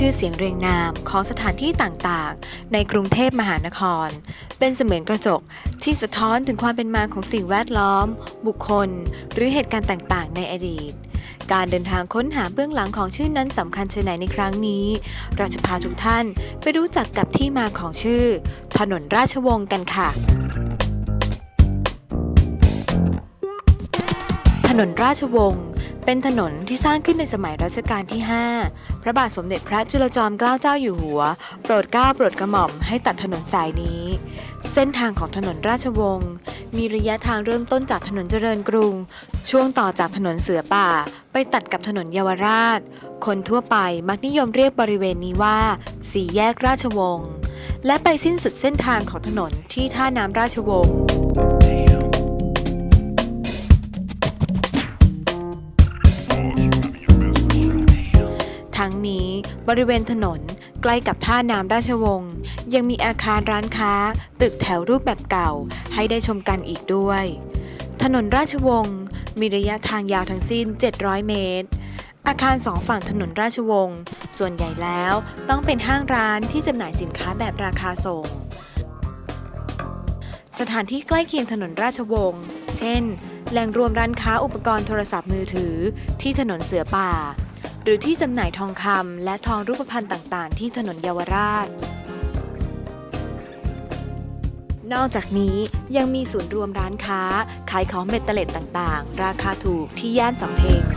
ชื่อเสียงเรียงนามของสถานที่ต่างๆ ในกรุงเทพมหานคร เป็นเสมือนกระจกที่สะท้อนถึงความเป็นมาของสิ่งแวดล้อม บุคคล หรือเหตุการณ์ต่างๆ ในอดีต การเดินทางค้นหาเบื้องหลังของชื่อนั้นสำคัญเช่นไหนในครั้งนี้ เราจะพาทุกท่านไปรู้จักกับที่มาของชื่อ ถนนราชวงศ์กันค่ะถนนราชวงศ์เป็นถนนที่สร้างขึ้นในสมัยรัชกาลที่ 5 พระบาทสมเด็จพระจุลจอมเกล้าเจ้าอยู่หัว โปรดเกล้าโปรดกระหม่อมให้ตัดถนนสายนี้ เส้นทางของถนนราชวงศ์มีระยะทางเริ่มต้นจากถนนเจริญกรุง ช่วงต่อจากถนนเสือป่า ไปตัดกับถนนเยาวราช คนทั่วไปมักนิยมเรียกบริเวณนี้ว่า สี่แยกราชวงศ์และไปสิ้นสุดเส้นทางของถนนที่ท่าน้ำราชวงศ์ งนี้ บริเวณถนนใกล้กับท่าน้ำราชวงศ์ยังมีอาคารร้านค้า ตึกแถวรูปแบบเก่า ให้ได้ชมกันอีกด้วย ถนนราชวงศ์มีระยะทางยาวทั้งสิ้น 700 เมตร อาคารสองฝั่งถนนราชวงศ์ส่วนใหญ่แล้วต้องเป็นห้างร้านที่จำหน่ายสินค้าแบบราคาส่ง สถานที่ใกล้เคียงถนนราชวงศ์เช่น แหล่งรวมร้านค้าอุปกรณ์โทรศัพท์มือถือที่ถนนเสือป่า หรือที่จำหน่ายทองคำและทองรูปพรรณต่างๆ ที่ถนนเยาวราช นอกจากนี้ยังมีศูนย์รวมร้านค้า ขายของเบ็ดเตล็ดต่างๆ ราคาถูกที่ย่านสำเพ็ง